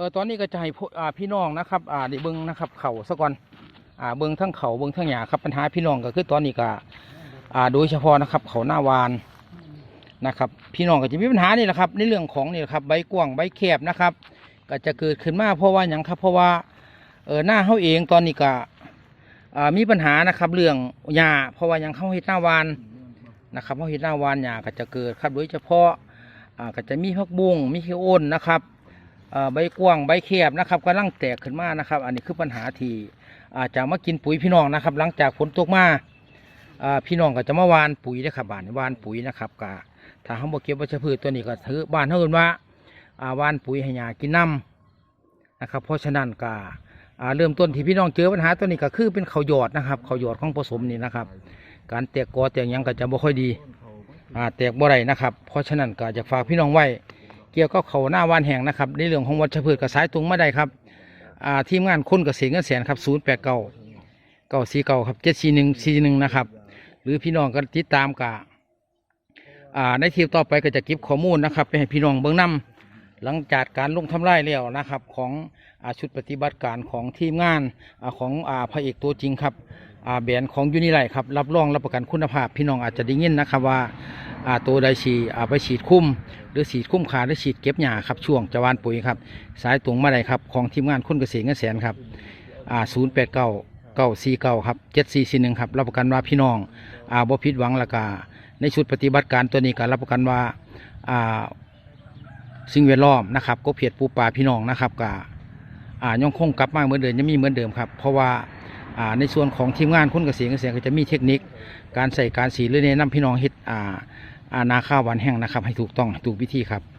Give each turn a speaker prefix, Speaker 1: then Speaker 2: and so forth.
Speaker 1: ออตอนนี้ก็จะให้พ,พี่น้องนะครับอ่าได้เบิ้งนะครับเข่าซะก่อนอ่าเบิ้งทั้งเขาเบิ้งทั้งหยาครับปัญหาพี่น้องก็คือตอนนี้ก็อ่าโดยเฉพาะนะครับเขาหน้าวานนะครับ พี่น้องก็จะมีปัญหานี่แหละครับในเรื่องของนี่แหละครับใบกว้างใบแคบนะครับ ก็จะเกิดขึ้นมาเพราะว่าอย่างครับเพราะว่าเออหน้าเขาเองตอนนี้ก็อ่ามีปัญหานะครับเรื่องหญ้าเพราะว่าอย่างเขาเห็ดหน้าวานนะครับเขาเห็ดหน้าวานหญ้าก็จะเกิดครับโดยเฉพาะอ่าก็จะมีพักบุ้งมีขี้อ้นนะครับ ใบกว้างใบแคบนะครับกำลังแตกขึ้นมานะครับ อันนี้คือปัญหาที่อาจจะมากินปุ๋ยพี่น้องนะครับ หลังจากฝนตกมาอ่าพี่น้องก็จะมาวานปุ๋ยนะครับบานวานปุ๋ยนะครับกถ้าเขาบอกเก็บวัชพืชตัวนี้ก็ถือบ้านเขาเอินว่าอ่าหวานปุ๋ยให้หญ้ากินน้ำนะครับ เพราะฉะนั้นกาเริ่มต้นที่พี่น้องเจอปัญหาตัวนี้ก็คือเป็นเขาหยอดนะครับเขาหยอดของผสมนี่นะครับ การแตกกอแตกยังก็จะบ่ค่อยดีแตกบ่ไรนะครับ เพราะฉะนั้นก็จะฝากพี่น้องไว้ เกี่ยวกับเขาหน้าวานแห้งนะครับ ในเรื่องของวัชพืชกับสายตรงมาได้ครับอ่าทีมงานคนเกษตรเงินแสนครับ0 8 9 9 4 9ครับ7 4 1 4 1นะครับ หรือพี่น้องก็ติดตามกะอ่าในทีมต่อไปก็จะเก็บข้อมูลนะครับไปให้พี่น้องเบิ่งนํหลังจากการลงทำลายแล้วนะครับของอาชุดปฏิบัติการของทีมงานอาของอาพระเอกตัวจริงครับอาแบรนด์ของยูนิไลครับรับรองรับประกันคุณภาพพี่น้องอาจจะได้ยินนะครับว่าอาตัวใดฉีดอาไปฉีดคุ้ม รือฉีดคุ้มขาหรือฉีดเก็บหญ้าครับช่วงจะวานปุ๋ยครับสายตรงมาได้ครับของทีมงานคุณเกษตรเงินแสนครับอ่าศูนย์แปดเก้าเก้าสี่เก้าครับเจ็ดสี่สี่หนึ่งครับรับประกันว่าพี่น้องอ่าบ่ผิดหวังละกาในชุดปฏิบัติการตัวนี้ก็รับประกันว่าอ่าสิ่งแวดล้อมนะครับก็เพียรปูปลาพี่น้องนะครับกาอ่ายังคงกลับมาเหมือนเดิมยังมีเหมือนเดิมครับเพราะว่า ในส่วนของทีมงานคุณเกษตรเกษตรก็จะมีเทคนิค การใส่การสีหรือแนะนำพี่น้องเฮ็ดอ่าอานาข้าวหวานแห้งนะครับ ให้ถูกต้องถูกวิธีครับ